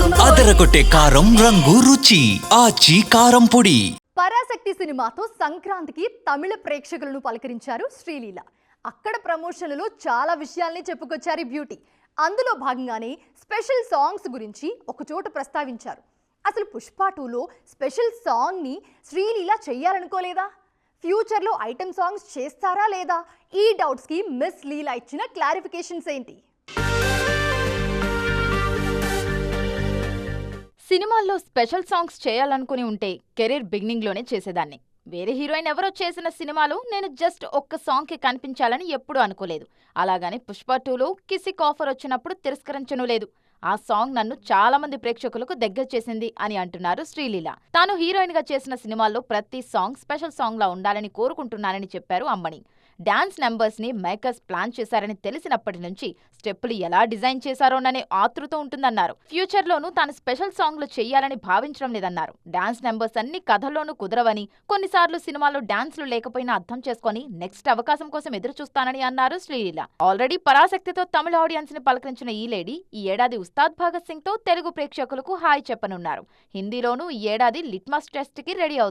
అదరగొట్టే కారం రంగు రుచి. ఆచి కారం పొడి. పరాశక్తి సినిమాతో సంక్రాంతికి తమిళ ప్రేక్షకులను పలకరించారు శ్రీలీల. అక్కడ ప్రమోషన్లలో చాలా విషయాల్ని చెప్పుకొచ్చారు బ్యూటీ. అందులో భాగంగానే స్పెషల్ సాంగ్స్ గురించి ఒకచోట ప్రస్తావించారు. అసలు పుష్ప టూలో స్పెషల్ సాంగ్ని శ్రీలీల చెయ్యాలనుకోలేదా? ఫ్యూచర్లో ఐటమ్ సాంగ్స్ చేస్తారా లేదా? ఈ డౌట్స్కి మిస్ లీలా ఇచ్చిన క్లారిఫికేషన్స్ ఏంటి? సినిమాల్లో స్పెషల్ సాంగ్స్ చేయాలనుకుని ఉంటే కెరీర్ బిగినింగ్లోనే చేసేదాన్ని. వేరే హీరోయిన్ ఎవరో చేసిన సినిమాలు నేను జస్ట్ ఒక్క సాంగ్కి కనిపించాలని ఎప్పుడూ అనుకోలేదు. అలాగని పుష్ప టూలో కిసిక్ ఆఫర్ వచ్చినప్పుడు తిరస్కరించను లేదు. ఆ సాంగ్ నన్ను చాలా మంది ప్రేక్షకులకు దగ్గర చేసింది అని అంటున్నారు శ్రీలీల. తాను హీరోయిన్గా చేసిన సినిమాల్లో ప్రతి సాంగ్ స్పెషల్ సాంగ్ లా ఉండాలని కోరుకుంటున్నానని చెప్పారు అమ్మణి డాన్స్ నెంబర్స్ని మేకర్స్ ప్లాన్ చేశారని తెలిసినప్పటి నుంచి స్టెప్పులు ఎలా డిజైన్ చేశారోననే ఆతృత ఉంటుందన్నారు. ఫ్యూచర్ లోనూ తాను స్పెషల్ సాంగ్లు చేయాలని భావించడం లేదన్నారు. డాన్స్ నెంబర్స్ అన్ని కథల్లోనూ కుదరవని కొన్నిసార్లు సినిమాలో డాన్స్లు లేకపోయినా అర్థం చేసుకొని నెక్స్ట్ అవకాశం కోసం ఎదురు చూస్తానని అన్నారు శ్రీలీల. ఆల్రెడీ పరాశక్తితో తమిళ ఆడియన్స్ని పలకరించిన ఈ లేడీ ఈ ఏడాది ఉస్తాద్ భగత్ సింగ్తో తెలుగు ప్రేక్షకులకు హాయ్ చెప్పనున్నారు. హిందీలోనూ ఈ ఏడాది లిట్మస్ టెస్ట్కి రెడీ అవుతుంది